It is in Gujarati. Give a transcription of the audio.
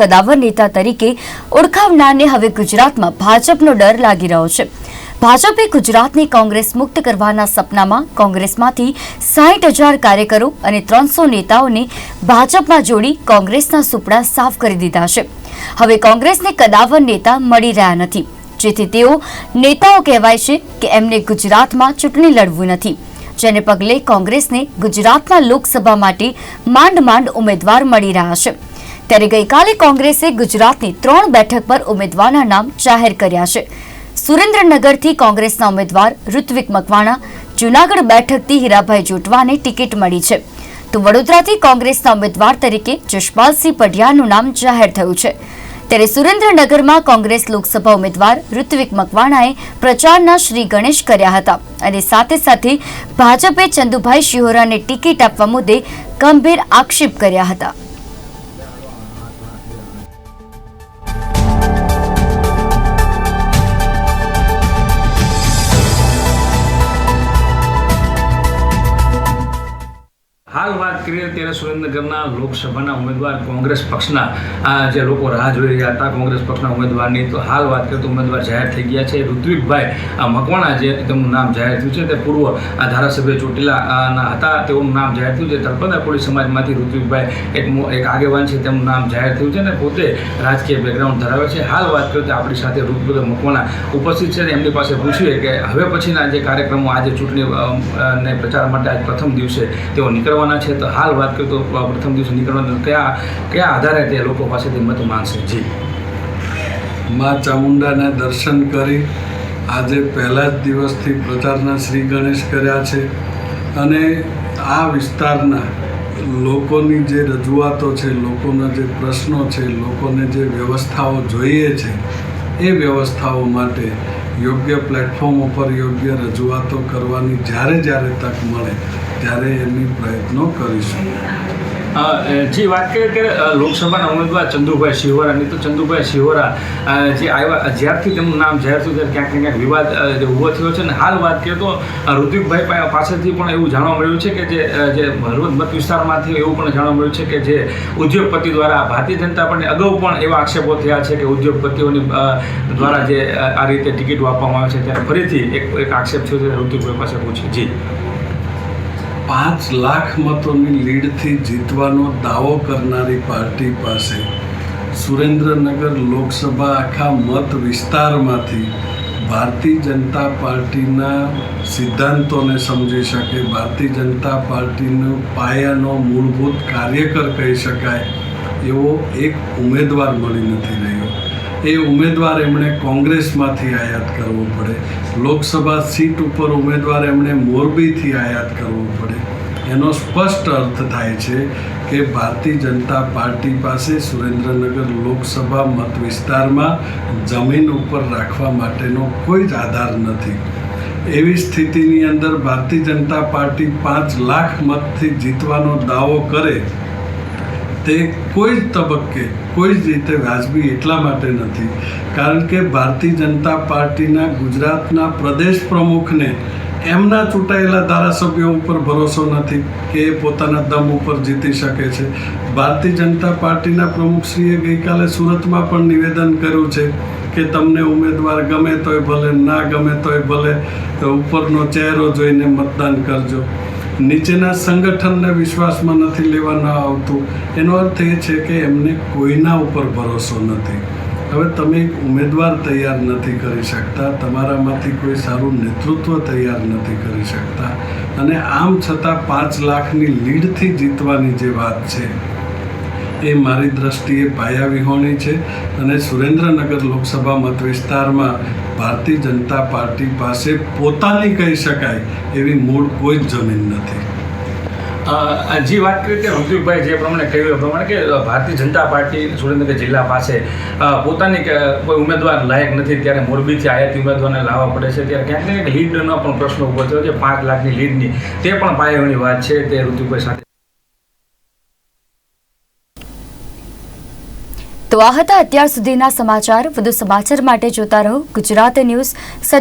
કદાવર નેતા તરીકે ઓળખાવનારને હવે ગુજરાતમાં ભાજપનો ડર લાગી રહ્યો છે. ભાજપે ગુજરાતને કોંગ્રેસ મુક્ત કરવાના સપનામાં કોંગ્રેસમાંથી સાઠ હજાર કાર્યકરો અને ત્રણસો નેતાઓને ભાજપમાં જોડી કોંગ્રેસના સુપડા સાફ કરી દીધા છે. હવે કોંગ્રેસને કદાવર નેતા મળી રહ્યા નથી. જેથી તેઓ નેતાઓ કહેવાય છે કે એમને ગુજરાતમાં ચૂંટણી લડવું નથી. જેને પગલે કોંગ્રેસને ગુજરાતના લોકસભા માટે માંડ માંડ ઉમેદવાર મળી રહ્યા છે. ત્યારે ગઈકાલે કોંગ્રેસે ગુજરાતની ત્રણ બેઠક પર ઉમેદવારના નામ જાહેર કર્યા છે. સુરેન્દ્રનગરથી કોંગ્રેસના ઉમેદવાર ઋત્વિક મકવાણા, જૂનાગઢ બેઠકથી હીરાભાઈ જોટવાને ટિકિટ મળી છે. તો વડોદરાથી કોંગ્રેસના ઉમેદવાર તરીકે જશપાલસિંહ પઢિયાનું નામ જાહેર થયું છે. ત્યારે સુરેન્દ્રનગરમાં કોંગ્રેસ લોકસભા ઉમેદવાર ઋત્વિક મકવાણાએ પ્રચારના શ્રી ગણેશ કર્યા હતા અને સાથે સાથે ભાજપે ચંદુભાઈ શિહોરાને ટિકિટ આપવા મુદ્દે ગંભીર આક્ષેપ કર્યા હતા. હાલ ત્યારે સુરેન્દ્રનગરના લોકસભાના ઉમેદવાર કોંગ્રેસ પક્ષના જે લોકો રાહ જોઈ રહ્યા હતા, કોંગ્રેસ પક્ષના ઉમેદવારની, તો હાલ વાત કરીએ તો ઉમેદવાર જાહેર થઈ ગયા છે. ઋત્વિકભાઈ મકવાણા જે તેમનું નામ જાહેર થયું છે, તે પૂર્વ ધારાસભ્ય ચોટીલાના હતા. તેઓનું નામ જાહેર થયું છે. તળપદા કોળી સમાજમાંથી ઋત્વિકભાઈ એક એક આગેવાન છે. તેમનું નામ જાહેર થયું છે અને પોતે રાજકીય બેકગ્રાઉન્ડ ધરાવે છે. હાલ વાત કરીએ તો આપણી સાથે ઋત્વિક મકવાણા ઉપસ્થિત છે એમની પાસે પૂછ્યું કે હવે પછીના જે કાર્યક્રમો આજે ચૂંટણી ને પ્રચાર માટે આજ પ્રથમ દિવસે તેઓ નીકળવાના છે. તો હાલ વાત કરીએ તો પ્રથમ દિવસે નીકળવાના કયા કયા આધારે તે લોકો પાસેથી મત માંગશે? જી. મા ચામુંડાને દર્શન કરી આજે પહેલા જ દિવસથી પ્રચારના શ્રી ગણેશ કર્યા છે અને આ વિસ્તારના લોકોની જે રજૂઆતો છે, લોકોના જે પ્રશ્નો છે, લોકોને જે વ્યવસ્થાઓ જોઈએ છે, એ વ્યવસ્થાઓ માટે યોગ્ય પ્લેટફોર્મ ઉપર યોગ્ય રજૂઆતો કરવાની જ્યારે જ્યારે તક મળે ત્યારે એમની પ્રયત્નો કરીશું. જી વાત કરીએ કે લોકસભાના ઉમેદવાર ચંદુભાઈ શિહોરાની તો ચંદુભાઈ શિહોરા જે આવ્યા જ્યારથી તેમનું નામ જાહેર થયું, ત્યારે ક્યાંક ક્યાંક વિવાદ જે ઊભો થયો છે. અને હાલ વાત કરીએ તો ઋત્વિકભાઈ પાસેથી પણ એવું જાણવા મળ્યું છે કે જે જે હળવદ મત વિસ્તારમાંથી એવું પણ જાણવા મળ્યું છે કે જે ઉદ્યોગપતિ દ્વારા ભારતીય જનતા પાર્ટી અગાઉ પણ એવા આક્ષેપો થયા છે કે ઉદ્યોગપતિઓની દ્વારા જે આ રીતે ટિકિટો આપવામાં આવે છે. ત્યારે ફરીથી એક એક આક્ષેપ છે. ઋત્વિકભાઈ પાસે પૂછ્યું જી. પાંચ લાખ મતોની લીડથી જીતવાનો દાવો કરનારી પાર્ટી પાસે સુરેન્દ્રનગર લોકસભા આખા મત વિસ્તારમાંથી ભારતીય જનતા પાર્ટીના સિદ્ધાંતોને સમજી શકે, ભારતીય જનતા પાર્ટીનો પાયાનો મૂળભૂત કાર્યકર કહી શકાય એવો એક ઉમેદવાર મળી નથી રહ્યો. એ ઉમેદવાર એમણે કોંગ્રેસમાંથી આયાત કરવો પડે. લોકસભા સીટ ઉપર ઉમેદવાર એમણે મોરબીથી આયાત કરવો પડે. એનો સ્પષ્ટ અર્થ થાય છે કે ભારતીય જનતા પાર્ટી પાસે સુરેન્દ્રનગર લોકસભા મત વિસ્તારમાં જમીન ઉપર રાખવા માટેનો કોઈ જ આધાર નથી. એવી સ્થિતિની અંદર ભારતીય જનતા પાર્ટી પાંચ લાખ મતથી જીતવાનો દાવો કરે તે કોઈ જ તબક્કે, કોઈ જ રીતે વાજબી એટલા માટે નથી. કારણ કે ભારતીય જનતા પાર્ટીના ગુજરાતના પ્રદેશ પ્રમુખને એમના ચૂંટાયેલા ધારાસભ્યો ઉપર ભરોસો નથી કે એ પોતાના દમ ઉપર જીતી શકે છે. ભારતીય જનતા પાર્ટીના પ્રમુખશ્રીએ ગઈકાલે સુરતમાં પણ નિવેદન કર્યું છે કે તમને ઉમેદવાર ગમે તોય ભલે, ના ગમે તોય ભલે, ઉપરનો ચહેરો જોઈને મતદાન કરજો. નીચેના સંગઠનને વિશ્વાસમાં નથી લેવામાં આવતું. એનો અર્થ એ છે કે એમને કોઈના ઉપર ભરોસો નથી. હવે તમે ઉમેદવાર તૈયાર નથી કરી શકતા. તમારામાંથી કોઈ સારું નેતૃત્વ તૈયાર નથી કરી શકતા. અને આમ છતાં પાંચ લાખની લીડથી જીતવાની જે વાત છે એ મારી દ્રષ્ટિએ પાયા વિહોણી છે અને સુરેન્દ્રનગર લોકસભા મત વિસ્તારમાં ભારતીય જનતા પાર્ટી પાસે પોતાની કહી શકાય એવી મૂળ કોઈ જ જમીન નથી. જે વાત કરી તે ઋત્વિકભાઈ જે પ્રમાણે કહ્યું એ પ્રમાણે કે ભારતીય જનતા પાર્ટી સુરેન્દ્રનગર જિલ્લા પાસે પોતાની કોઈ ઉમેદવાર લાયક નથી ત્યારે મોરબીથી આયાતી ઉમેદવારને લાવવા પડે છે. ત્યારે ક્યાંક ને ક્યાંક લીડનો પણ પ્રશ્ન ઊભો થયો છે, પાંચ લાખની લીડની. તે પણ પાયાની વાત છે, તે ઋત્વિકભાઈ સાથે તો આ હતા અત્યાર સુધીના સમાચાર. વધુ સમાચાર માટે જોતા રહો ગુજરાત ન્યૂઝ સત્ય